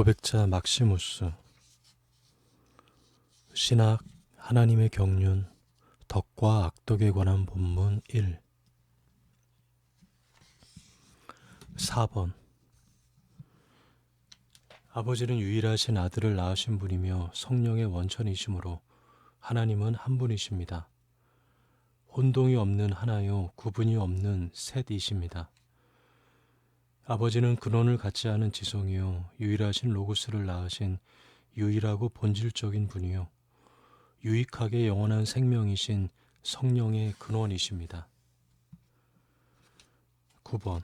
고백자 막시무스 신학 하나님의 경륜 덕과 악덕에 관한 본문 1 4번 아버지는 유일하신 아들을 낳으신 분이며 성령의 원천이시므로 하나님은 한 분이십니다. 혼동이 없는 하나요 구분이 없는 셋이십니다. 아버지는 근원을 갖지 않은 지성이요 유일하신 로고스를 낳으신 유일하고 본질적인 분이요 유익하게 영원한 생명이신 성령의 근원이십니다. 9번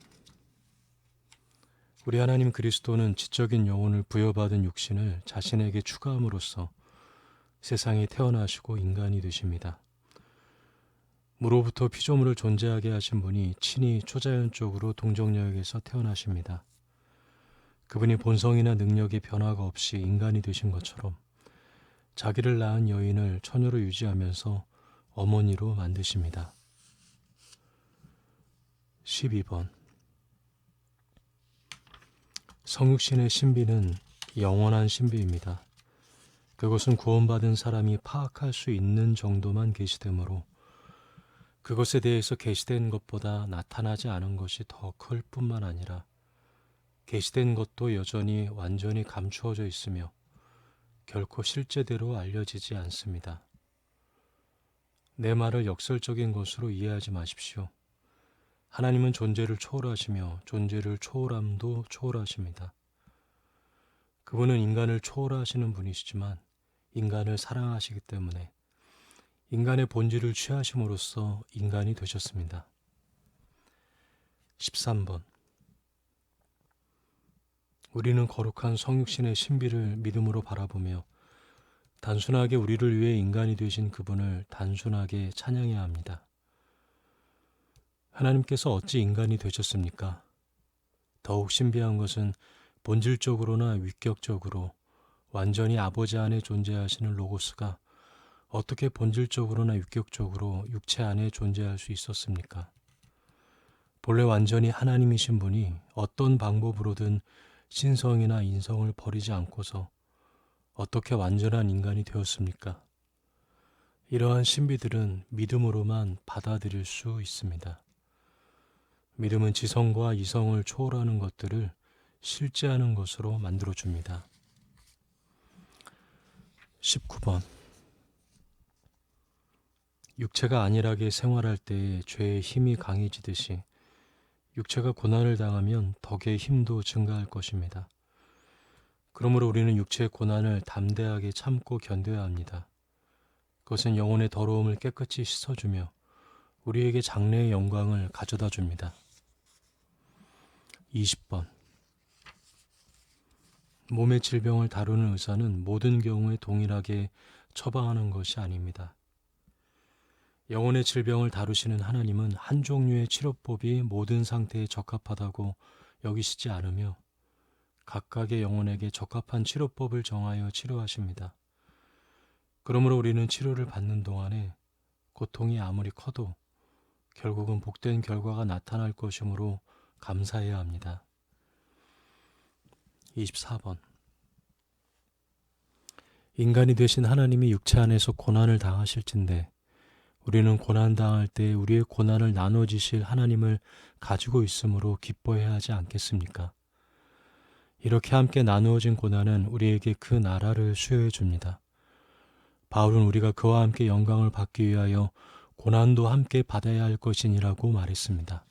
우리 하나님 그리스도는 지적인 영혼을 부여받은 육신을 자신에게 추가함으로써 세상에 태어나시고 인간이 되십니다. 무로부터 피조물을 존재하게 하신 분이 친히 초자연적으로 동정역에서 태어나십니다. 그분이 본성이나 능력의 변화가 없이 인간이 되신 것처럼 자기를 낳은 여인을 처녀로 유지하면서 어머니로 만드십니다. 12번 성육신의 신비는 영원한 신비입니다. 그것은 구원받은 사람이 파악할 수 있는 정도만 계시되므로 그것에 대해서 계시된 것보다 나타나지 않은 것이 더 클 뿐만 아니라 계시된 것도 여전히 완전히 감추어져 있으며 결코 실제대로 알려지지 않습니다. 내 말을 역설적인 것으로 이해하지 마십시오. 하나님은 존재를 초월하시며 존재를 초월함도 초월하십니다. 그분은 인간을 초월하시는 분이시지만 인간을 사랑하시기 때문에 인간의 본질을 취하심으로써 인간이 되셨습니다. 13번 우리는 거룩한 성육신의 신비를 믿음으로 바라보며 단순하게 우리를 위해 인간이 되신 그분을 단순하게 찬양해야 합니다. 하나님께서 어찌 인간이 되셨습니까? 더욱 신비한 것은 본질적으로나 위격적으로 완전히 아버지 안에 존재하시는 로고스가 어떻게 본질적으로나 위격적으로 육체 안에 존재할 수 있었습니까? 본래 완전히 하나님이신 분이 어떤 방법으로든 신성이나 인성을 버리지 않고서 어떻게 완전한 인간이 되었습니까? 이러한 신비들은 믿음으로만 받아들일 수 있습니다. 믿음은 지성과 이성을 초월하는 것들을 실제하는 것으로 만들어줍니다. 19번 육체가 안일하게 생활할 때에 죄의 힘이 강해지듯이 육체가 고난을 당하면 덕의 힘도 증가할 것입니다. 그러므로 우리는 육체의 고난을 담대하게 참고 견뎌야 합니다. 그것은 영혼의 더러움을 깨끗이 씻어주며 우리에게 장래의 영광을 가져다 줍니다. 20번 몸의 질병을 다루는 의사는 모든 경우에 동일하게 처방하는 것이 아닙니다. 영혼의 질병을 다루시는 하나님은 한 종류의 치료법이 모든 상태에 적합하다고 여기시지 않으며 각각의 영혼에게 적합한 치료법을 정하여 치료하십니다. 그러므로 우리는 치료를 받는 동안에 고통이 아무리 커도 결국은 복된 결과가 나타날 것이므로 감사해야 합니다. 24번 인간이 되신 하나님이 육체 안에서 고난을 당하실진데 우리는 고난당할 때 우리의 고난을 나눠지실 하나님을 가지고 있으므로 기뻐해야 하지 않겠습니까? 이렇게 함께 나누어진 고난은 우리에게 그 나라를 수여해 줍니다. 바울은 우리가 그와 함께 영광을 받기 위하여 고난도 함께 받아야 할 것이니라고 말했습니다.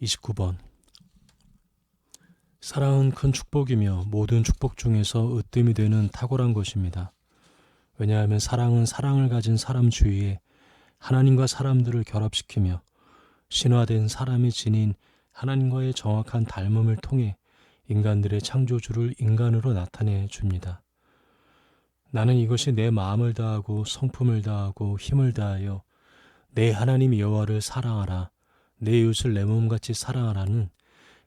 29번 사랑은 큰 축복이며 모든 축복 중에서 으뜸이 되는 탁월한 것입니다. 왜냐하면 사랑은 사랑을 가진 사람 주위에 하나님과 사람들을 결합시키며 신화된 사람이 지닌 하나님과의 정확한 닮음을 통해 인간들의 창조주를 인간으로 나타내 줍니다. 나는 이것이 내 마음을 다하고 성품을 다하고 힘을 다하여 내 하나님 여호와를 사랑하라 내 이웃을 내 몸같이 사랑하라는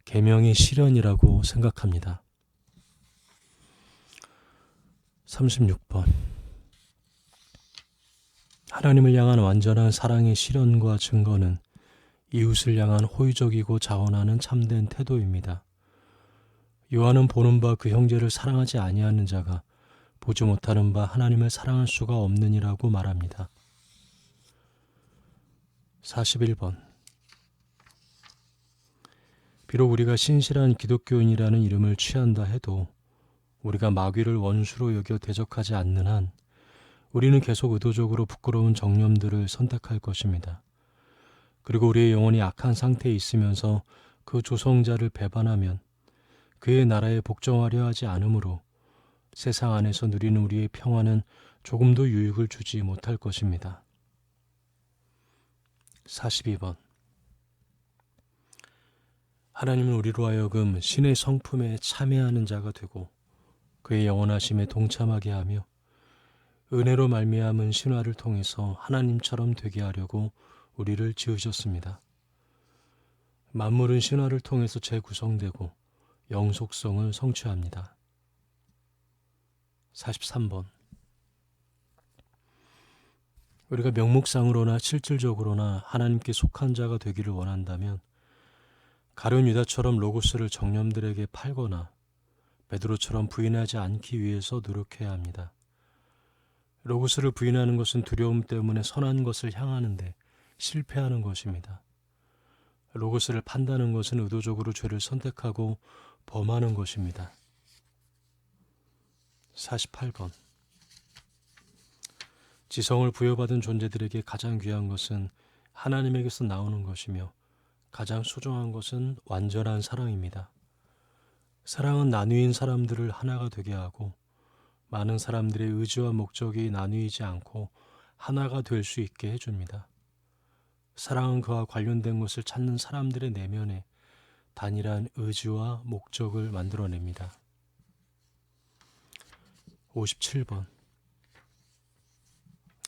계명의 실현이라고 생각합니다. 36번 하나님을 향한 완전한 사랑의 실현과 증거는 이웃을 향한 호의적이고 자원하는 참된 태도입니다. 요한은 보는 바 그 형제를 사랑하지 아니하는 자가 보지 못하는 바 하나님을 사랑할 수가 없느니라고 말합니다. 41번 비록 우리가 신실한 기독교인이라는 이름을 취한다 해도 우리가 마귀를 원수로 여겨 대적하지 않는 한 우리는 계속 의도적으로 부끄러운 정념들을 선택할 것입니다. 그리고 우리의 영혼이 악한 상태에 있으면서 그 조성자를 배반하면 그의 나라에 복종하려 하지 않으므로 세상 안에서 누리는 우리의 평화는 조금도 유익을 주지 못할 것입니다. 42번 하나님은 우리로 하여금 신의 성품에 참여하는 자가 되고 그의 영원하심에 동참하게 하며 은혜로 말미암은 신화를 통해서 하나님처럼 되게 하려고 우리를 지으셨습니다. 만물은 신화를 통해서 재구성되고 영속성을 성취합니다. 43번 우리가 명목상으로나 실질적으로나 하나님께 속한 자가 되기를 원한다면 가룟 유다처럼 로고스를 정념들에게 팔거나 베드로처럼 부인하지 않기 위해서 노력해야 합니다. 로고스를 부인하는 것은 두려움 때문에 선한 것을 향하는데 실패하는 것입니다. 로고스를 판다는 것은 의도적으로 죄를 선택하고 범하는 것입니다. 48번 지성을 부여받은 존재들에게 가장 귀한 것은 하나님에게서 나오는 것이며 가장 소중한 것은 완전한 사랑입니다. 사랑은 나누인 사람들을 하나가 되게 하고 많은 사람들의 의지와 목적이 나누이지 않고 하나가 될 수 있게 해줍니다. 사랑은 그와 관련된 것을 찾는 사람들의 내면에 단일한 의지와 목적을 만들어냅니다. 57번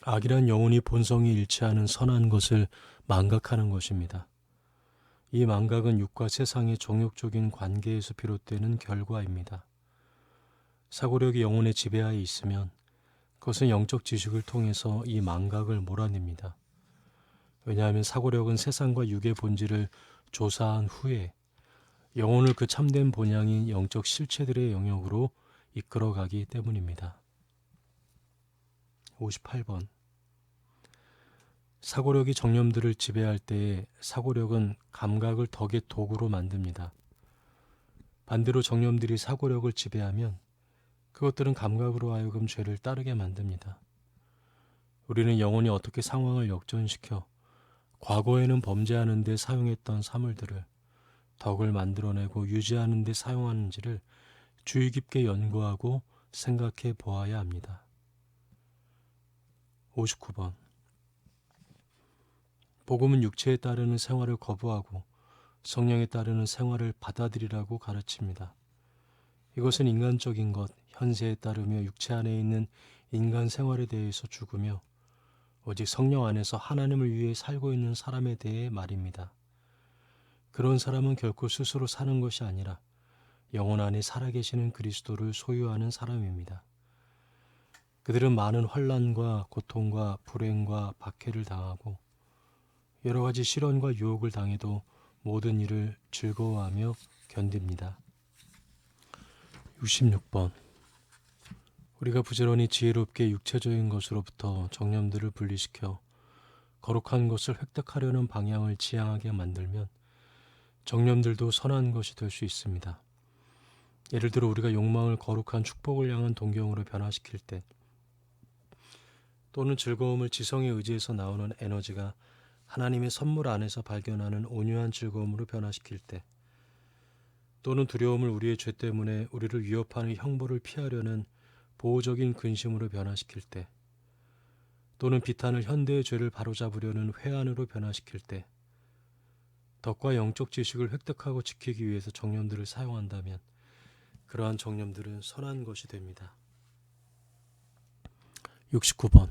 악이란 영혼이 본성이 일치하는 선한 것을 망각하는 것입니다. 이 망각은 육과 세상의 정욕적인 관계에서 비롯되는 결과입니다. 사고력이 영혼의 지배하에 있으면 그것은 영적 지식을 통해서 이 망각을 몰아냅니다. 왜냐하면 사고력은 세상과 육의 본질을 조사한 후에 영혼을 그 참된 본향인 영적 실체들의 영역으로 이끌어가기 때문입니다. 58번 사고력이 정념들을 지배할 때에 사고력은 감각을 덕의 도구로 만듭니다. 반대로 정념들이 사고력을 지배하면 그것들은 감각으로 하여금 죄를 따르게 만듭니다. 우리는 영혼이 어떻게 상황을 역전시켜 과거에는 범죄하는 데 사용했던 사물들을 덕을 만들어내고 유지하는 데 사용하는지를 주의 깊게 연구하고 생각해 보아야 합니다. 59번 복음은 육체에 따르는 생활을 거부하고 성령에 따르는 생활을 받아들이라고 가르칩니다. 이것은 인간적인 것, 현세에 따르며 육체 안에 있는 인간 생활에 대해서 죽으며 오직 성령 안에서 하나님을 위해 살고 있는 사람에 대해 말입니다. 그런 사람은 결코 스스로 사는 것이 아니라 영혼 안에 살아계시는 그리스도를 소유하는 사람입니다. 그들은 많은 환란과 고통과 불행과 박해를 당하고 여러 가지 시련과 유혹을 당해도 모든 일을 즐거워하며 견딥니다. 66번 우리가 부지런히 지혜롭게 육체적인 것으로부터 정념들을 분리시켜 거룩한 것을 획득하려는 방향을 지향하게 만들면 정념들도 선한 것이 될 수 있습니다. 예를 들어 우리가 욕망을 거룩한 축복을 향한 동경으로 변화시킬 때 또는 즐거움을 지성의 의지에서 나오는 에너지가 하나님의 선물 안에서 발견하는 온유한 즐거움으로 변화시킬 때 또는 두려움을 우리의 죄 때문에 우리를 위협하는 형벌을 피하려는 보호적인 근심으로 변화시킬 때 또는 비탄을 현대의 죄를 바로잡으려는 회한으로 변화시킬 때 덕과 영적 지식을 획득하고 지키기 위해서 정념들을 사용한다면 그러한 정념들은 선한 것이 됩니다. 69번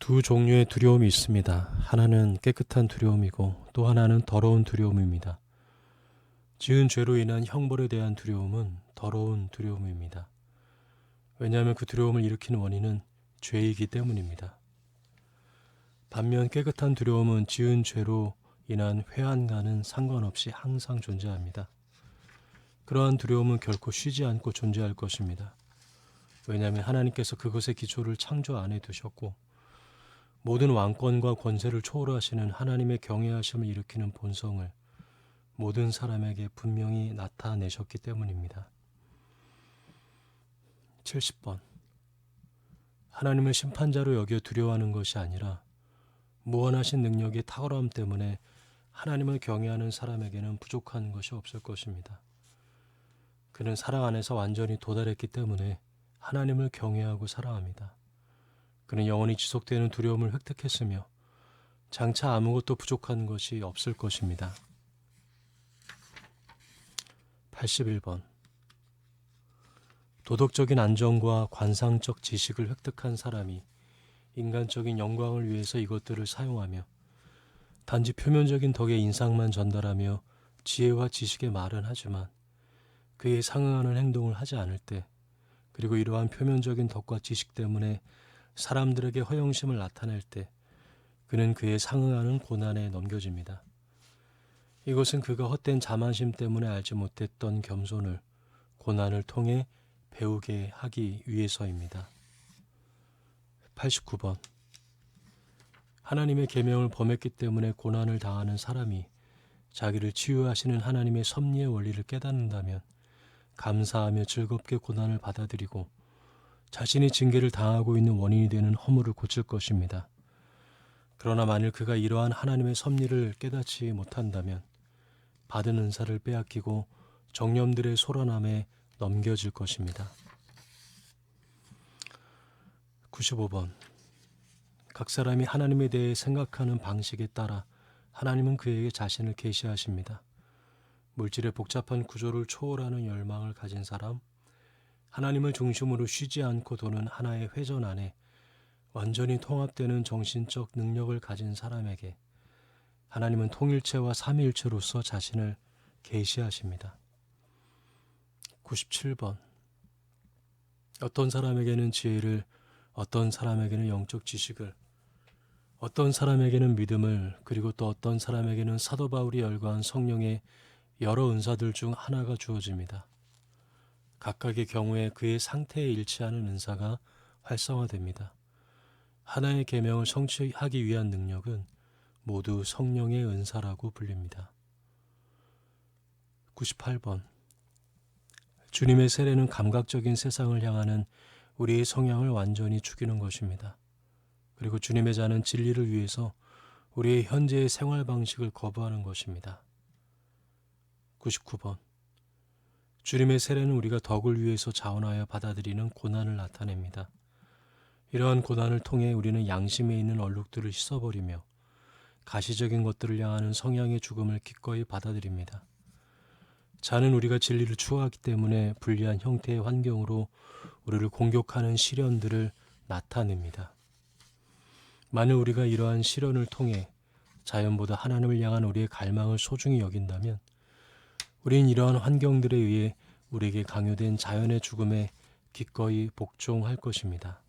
두 종류의 두려움이 있습니다. 하나는 깨끗한 두려움이고 또 하나는 더러운 두려움입니다. 지은 죄로 인한 형벌에 대한 두려움은 더러운 두려움입니다. 왜냐하면 그 두려움을 일으키는 원인은 죄이기 때문입니다. 반면 깨끗한 두려움은 지은 죄로 인한 회한과는 상관없이 항상 존재합니다. 그러한 두려움은 결코 쉬지 않고 존재할 것입니다. 왜냐하면 하나님께서 그것의 기초를 창조 안에 두셨고 모든 왕권과 권세를 초월하시는 하나님의 경외하심을 일으키는 본성을 모든 사람에게 분명히 나타내셨기 때문입니다. 70번 하나님을 심판자로 여겨 두려워하는 것이 아니라 무한하신 능력의 탁월함 때문에 하나님을 경외하는 사람에게는 부족한 것이 없을 것입니다. 그는 사랑 안에서 완전히 도달했기 때문에 하나님을 경외하고 사랑합니다. 그는 영원히 지속되는 두려움을 획득했으며 장차 아무것도 부족한 것이 없을 것입니다. 81번 도덕적인 안정과 관상적 지식을 획득한 사람이 인간적인 영광을 위해서 이것들을 사용하며 단지 표면적인 덕의 인상만 전달하며 지혜와 지식의 말은 하지만 그에 상응하는 행동을 하지 않을 때 그리고 이러한 표면적인 덕과 지식 때문에 사람들에게 허영심을 나타낼 때 그는 그에 상응하는 고난에 넘겨집니다. 이것은 그가 헛된 자만심 때문에 알지 못했던 겸손을 고난을 통해 배우게 하기 위해서입니다. 89번 하나님의 계명을 범했기 때문에 고난을 당하는 사람이 자기를 치유하시는 하나님의 섭리의 원리를 깨닫는다면 감사하며 즐겁게 고난을 받아들이고 자신이 징계를 당하고 있는 원인이 되는 허물을 고칠 것입니다. 그러나 만일 그가 이러한 하나님의 섭리를 깨닫지 못한다면 받은 은사를 빼앗기고 정념들의 소란함에 넘겨질 것입니다. 95번 각 사람이 하나님에 대해 생각하는 방식에 따라 하나님은 그에게 자신을 계시하십니다. 물질의 복잡한 구조를 초월하는 열망을 가진 사람, 하나님을 중심으로 쉬지 않고 도는 하나의 회전 안에 완전히 통합되는 정신적 능력을 가진 사람에게 하나님은 통일체와 삼위일체로서 자신을 계시하십니다. 97번 어떤 사람에게는 지혜를 어떤 사람에게는 영적 지식을 어떤 사람에게는 믿음을 그리고 또 어떤 사람에게는 사도 바울이 열거한 성령의 여러 은사들 중 하나가 주어집니다. 각각의 경우에 그의 상태에 일치하는 은사가 활성화됩니다. 하나의 계명을 성취하기 위한 능력은 모두 성령의 은사라고 불립니다. 98번 주님의 세례는 감각적인 세상을 향하는 우리의 성향을 완전히 죽이는 것입니다. 그리고 주님의 자는 진리를 위해서 우리의 현재의 생활 방식을 거부하는 것입니다. 99번 주님의 세례는 우리가 덕을 위해서 자원하여 받아들이는 고난을 나타냅니다. 이러한 고난을 통해 우리는 양심에 있는 얼룩들을 씻어버리며 가시적인 것들을 향하는 성향의 죽음을 기꺼이 받아들입니다. 자는 우리가 진리를 추구하기 때문에 불리한 형태의 환경으로 우리를 공격하는 시련들을 나타냅니다. 만일 우리가 이러한 시련을 통해 자연보다 하나님을 향한 우리의 갈망을 소중히 여긴다면 우린 이러한 환경들에 의해 우리에게 강요된 자연의 죽음에 기꺼이 복종할 것입니다.